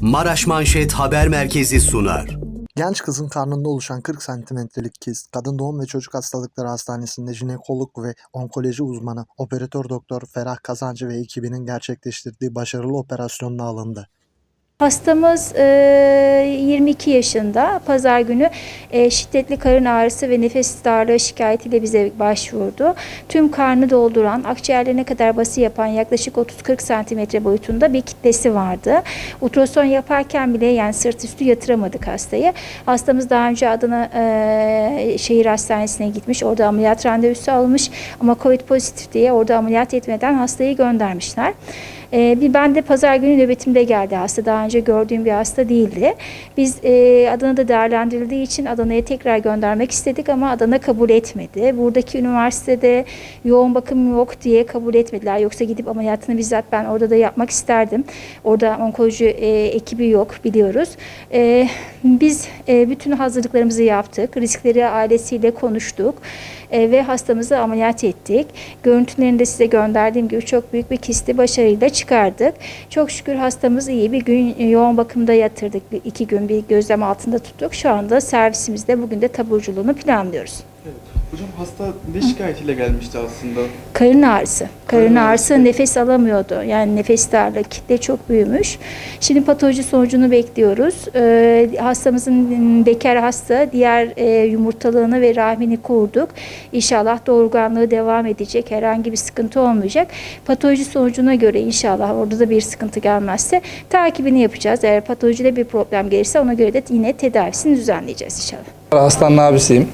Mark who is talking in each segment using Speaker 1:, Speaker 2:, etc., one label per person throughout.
Speaker 1: Maraş Manşet Haber Merkezi sunar.
Speaker 2: Genç kızın karnında oluşan 40 santimetrelik kist, Kadın Doğum ve Çocuk Hastalıkları Hastanesi'nde jinekolog ve onkoloji uzmanı operatör doktor Ferah Kazancı ve ekibinin gerçekleştirdiği başarılı operasyonla alındı.
Speaker 3: Hastamız e, 22 yaşında. Pazar günü şiddetli karın ağrısı ve nefes darlığı şikayetiyle bize başvurdu. Tüm karnı dolduran, akciğerlerine kadar bası yapan yaklaşık 30-40 santimetre boyutunda bir kitlesi vardı. Ultrason yaparken bile yani sırt üstü yatıramadık hastayı. Hastamız daha önce Adana şehir hastanesine gitmiş. Orada ameliyat randevusu almış ama Covid pozitif diye orada ameliyat etmeden hastayı göndermişler. Ee, bir ben de pazar günü nöbetimde geldi hasta. Daha önce gördüğüm bir hasta değildi. Biz e, Adana'da değerlendirildiği için Adana'ya tekrar göndermek istedik ama Adana kabul etmedi. Buradaki üniversitede yoğun bakım yok diye kabul etmediler. Yoksa gidip ameliyatını bizzat ben orada da yapmak isterdim. Orada onkoloji e, ekibi yok biliyoruz. E, biz e, bütün hazırlıklarımızı yaptık. Riskleri ailesiyle konuştuk. E, ve hastamızı ameliyat ettik. Görüntülerini de size gönderdiğim gibi çok büyük bir kisti başarıyla çıkardık. Çok şükür hastamız iyi. Bir gün yoğun bakımda yatırdık. İki gün bir gözlem altında tuttuk. Şu anda servisimizde bugün de taburculuğunu planlıyoruz.
Speaker 4: Hocam hasta ne şikayetiyle gelmişti aslında?
Speaker 3: Karın ağrısı. Karın
Speaker 4: Karın
Speaker 3: ağrısı
Speaker 4: ağrısı.
Speaker 3: nefes alamıyordu. Yani nefes darlığı kitle çok büyümüş. Şimdi patoloji sonucunu bekliyoruz. Ee, hastamızın bekar hasta diğer e, yumurtalığını ve rahmini kurduk. İnşallah doğurganlığı devam edecek. Herhangi bir sıkıntı olmayacak. Patoloji sonucuna göre inşallah orada da bir sıkıntı gelmezse takibini yapacağız. Eğer patolojide bir problem gelirse ona göre de yine tedavisini düzenleyeceğiz inşallah.
Speaker 5: Hastanın abisiyim.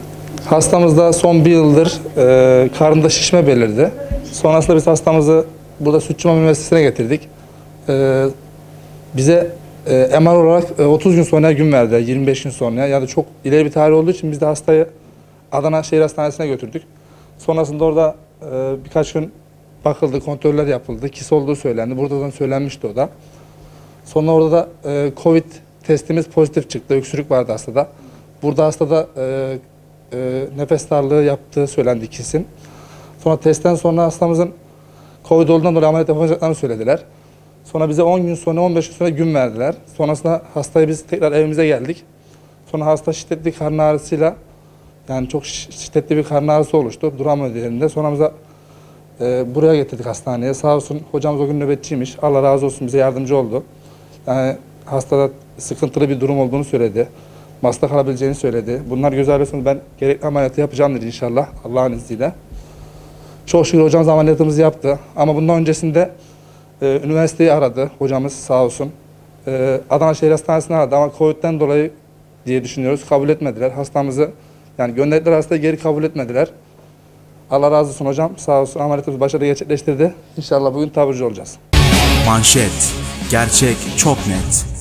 Speaker 5: Hastamızda son bir yıldır e, karnında şişme belirdi. Sonrasında biz hastamızı burada Sütçü İmam Üniversitesi'ne getirdik. E, bize e, MR olarak e, 30 gün sonra gün verdiler, 25 gün sonra. Yani çok ileri bir tarih olduğu için biz de hastayı Adana Şehir Hastanesi'ne götürdük. Sonrasında orada e, birkaç gün bakıldı, kontroller yapıldı. Kis olduğu söylendi. Buradan söylenmişti o da. Sonra orada da e, Covid testimiz pozitif çıktı. Öksürük vardı hastada. Burada hastada e, e, nefes darlığı yaptığı söylendi kesin. Sonra testten sonra hastamızın Covid olduğundan dolayı ameliyat yapacaklarını söylediler. Sonra bize 10 gün sonra 15 gün sonra gün verdiler. Sonrasında hastayı biz tekrar evimize geldik. Sonra hasta şiddetli karın ağrısıyla yani çok şi- şiddetli bir karın ağrısı oluştu. Duramadı yerinde. Sonra bize e, buraya getirdik hastaneye. Sağ olsun hocamız o gün nöbetçiymiş. Allah razı olsun bize yardımcı oldu. Yani hastada sıkıntılı bir durum olduğunu söyledi. Masta kalabileceğini söyledi. Bunlar göz arasında ben gerekli ameliyatı yapacağım dedi inşallah Allah'ın izniyle. Çok şükür hocamız ameliyatımızı yaptı. Ama bundan öncesinde e, üniversiteyi aradı hocamız sağ olsun. E, Adana Şehir Hastanesi'ni aradı ama Covid'den dolayı diye düşünüyoruz. Kabul etmediler. Hastamızı yani gönderdiler hastayı geri kabul etmediler. Allah razı olsun hocam. Sağ olsun ameliyatımızı başarılı gerçekleştirdi. İnşallah bugün taburcu olacağız.
Speaker 6: Manşet. Gerçek çok net.